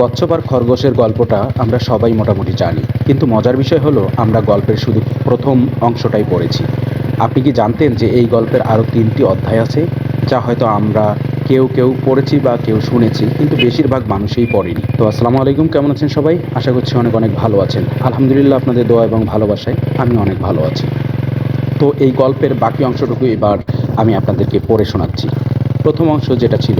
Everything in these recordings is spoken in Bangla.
কচ্ছপ আর খরগোশের গল্পটা আমরা সবাই মোটামুটি জানি। কিন্তু মজার বিষয় হলো, আমরা গল্পের শুধু প্রথম অংশটাই পড়েছি। আপনি কি জানতেন যে এই গল্পের আরও তিনটি অধ্যায় আছে? যা হয়তো আমরা কেউ কেউ পড়েছি বা কেউ শুনেছি, কিন্তু বেশিরভাগ মানুষই পড়েনি। তো আসসালামু আলাইকুম, কেমন আছেন সবাই? আশা করছি অনেক অনেক ভালো আছেন। আলহামদুলিল্লাহ, আপনাদের দোয়া এবং ভালোবাসায় আমি অনেক ভালো আছি। তো এই গল্পের বাকি অংশটুকু এবার আমি আপনাদেরকে পড়ে শোনাচ্ছি। প্রথম অংশ যেটা ছিল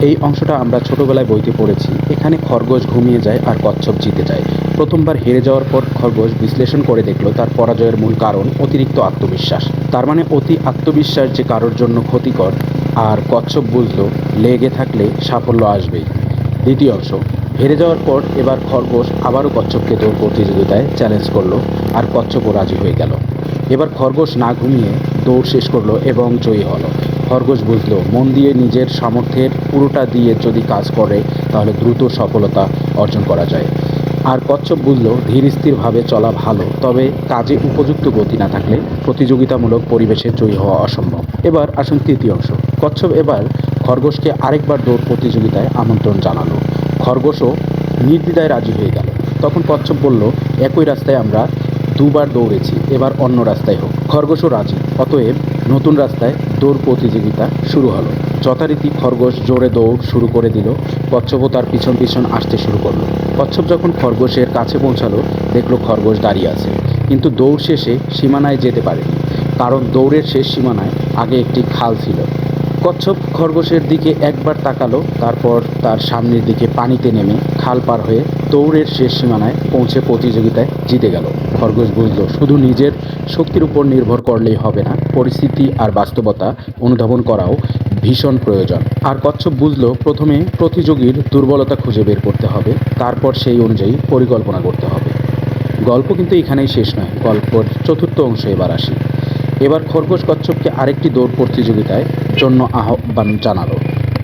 এই অংশটা আমরা ছোটবেলায় বইতে পড়েছি। এখানে খরগোশ ঘুমিয়ে যায় আর কচ্ছপ জিতে যায়। প্রথমবার হেরে যাওয়ার পর খরগোশ বিশ্লেষণ করে দেখল তার পরাজয়ের মূল কারণ অতিরিক্ত আত্মবিশ্বাস। তার মানে অতি আত্মবিশ্বাস যে কারোর জন্য ক্ষতিকর আর কচ্ছপ বুঝলো লেগে থাকলে সাফল্য আসবেই। দ্বিতীয় অংশ, হেরে যাওয়ার পর এবার খরগোশ আবারও কচ্ছপকে দৌড় প্রতিযোগিতায় চ্যালেঞ্জ করল আর কচ্ছপও রাজি হয়ে গেল। এবার খরগোশ না ঘুমিয়ে দৌড় শেষ করল এবং জয়ী হলো। খরগোশ বুঝলো, মন দিয়ে নিজের সামর্থ্যের পুরোটা দিয়ে যদি কাজ করে, তাহলে দ্রুত সফলতা অর্জন করা যায়। আর কচ্ছপ বুঝলো, ধীর স্থিরভাবে চলা ভালো, তবে কাজে উপযুক্ত গতি না থাকলে প্রতিযোগিতামূলক পরিবেশে জয়ী হওয়া অসম্ভব। এবার আসুন তৃতীয় অংশ। কচ্ছপ এবার খরগোশকে আরেকবার দৌড় প্রতিযোগিতায় আমন্ত্রণ জানালো। খরগোশও নির্দ্বিধায় রাজি হয়ে গেল। তখন কচ্ছপ বলল, একই রাস্তায় আমরা দুবার দৌড়েছি, এবার অন্য রাস্তায় হোক। খরগোশও রাজি, অতএব নতুন রাস্তায় দৌড় প্রতিযোগিতা শুরু হলো। যথারীতি খরগোশ জোরে দৌড় শুরু করে দিল। কচ্ছপও তার পিছন পিছন আসতে শুরু করল। কচ্ছপ যখন খরগোশের কাছে পৌঁছালো, দেখল খরগোশ দাঁড়িয়ে আছে। কিন্তু দৌড় শেষে সীমানায় যেতে পারেনি। কারণ দৌড়ের শেষ সীমানায় আগে একটি খাল ছিল। কচ্ছপ খরগোশের দিকে একবার তাকালো, তারপর তার সামনের দিকে পানিতে নেমে খাল পার হয়ে দৌড়ের শেষ সীমানায় পৌঁছে প্রতিযোগিতায় জিতে গেল। খরগোশ বুঝলো, শুধু নিজের শক্তির উপর নির্ভর করলেই হবে না। পরিস্থিতি আর বাস্তবতা অনুধাবন করাও ভীষণ প্রয়োজন। আর কচ্ছপ বুঝলো, প্রথমে প্রতিযোগীর দুর্বলতা খুঁজে বের করতে হবে, তারপর সেই অনুযায়ী পরিকল্পনা করতে হবে। গল্প কিন্তু এখানেই শেষ নয়, গল্পর চতুর্থ অংশ এবার আসি। এবার খরগোশ কচ্ছপকে আরেকটি দৌড় প্রতিযোগিতায় জন্য আহ্বান জানালো।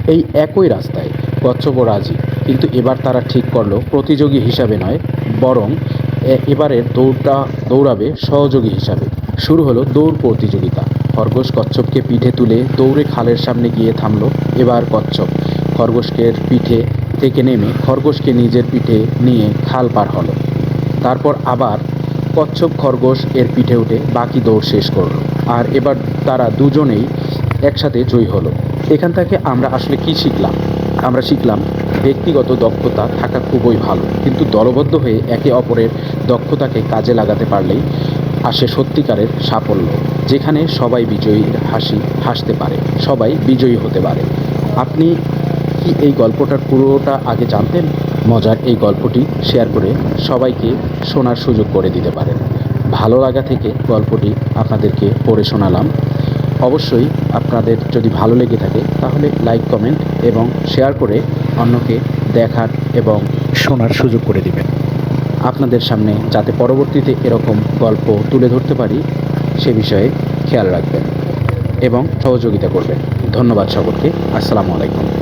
এই একই রাস্তায় কচ্ছপও রাজি। কিন্তু এবার তারা ঠিক করল, প্রতিযোগী হিসাবে নয়, বরং এবারের দৌড়টা, দৌড়াবে সহযোগী হিসাবে। শুরু হলো দৌড় প্রতিযোগিতা। খরগোশ কচ্ছপকে পিঠে তুলে দৌড়ে খালের সামনে গিয়ে থামলো। এবার কচ্ছপ খরগোশকের পিঠে থেকে নেমে খরগোশকে নিজের পিঠে নিয়ে খাল পার হলো। তারপর আবার কচ্ছপ খরগোশ এর পিঠে উঠে বাকি দৌড় শেষ করল। আর এবার তারা দুজনেই একসাথে জয়ী হলো। এখান থেকে আমরা আসলে কি শিখলাম? আমরা শিখলাম ব্যক্তিগত দক্ষতা থাকা খুবই ভালো, কিন্তু দলবদ্ধ হয়ে একে অপরের দক্ষতাকে কাজে লাগাতে পারলেই আসে সত্যিকারের সাফল্য, যেখানে সবাই বিজয়ীর হাসি হাসতে পারে, সবাই বিজয়ী হতে পারে। আপনি কি এই গল্পটার পুরোটা আগে জানতেন? মজার এই গল্পটি শেয়ার করে সবাইকে শোনার সুযোগ করে দিতে পারেন। ভালো লাগা থেকে গল্পটি আপনাদেরকে পড়ে শোনালাম। অবশ্যই আপনাদের যদি ভালো লেগে থাকে, তাহলে লাইক, কমেন্ট এবং শেয়ার করে অন্যকে দেখার এবং শোনার সুযোগ করে দিবেন। আপনাদের সামনে যাতে পরবর্তীতে এরকম গল্প তুলে ধরতে পারি, সে বিষয়ে খেয়াল রাখবেন এবং সহযোগিতা করবেন। ধন্যবাদ সকলকে। আসসালামু আলাইকুম।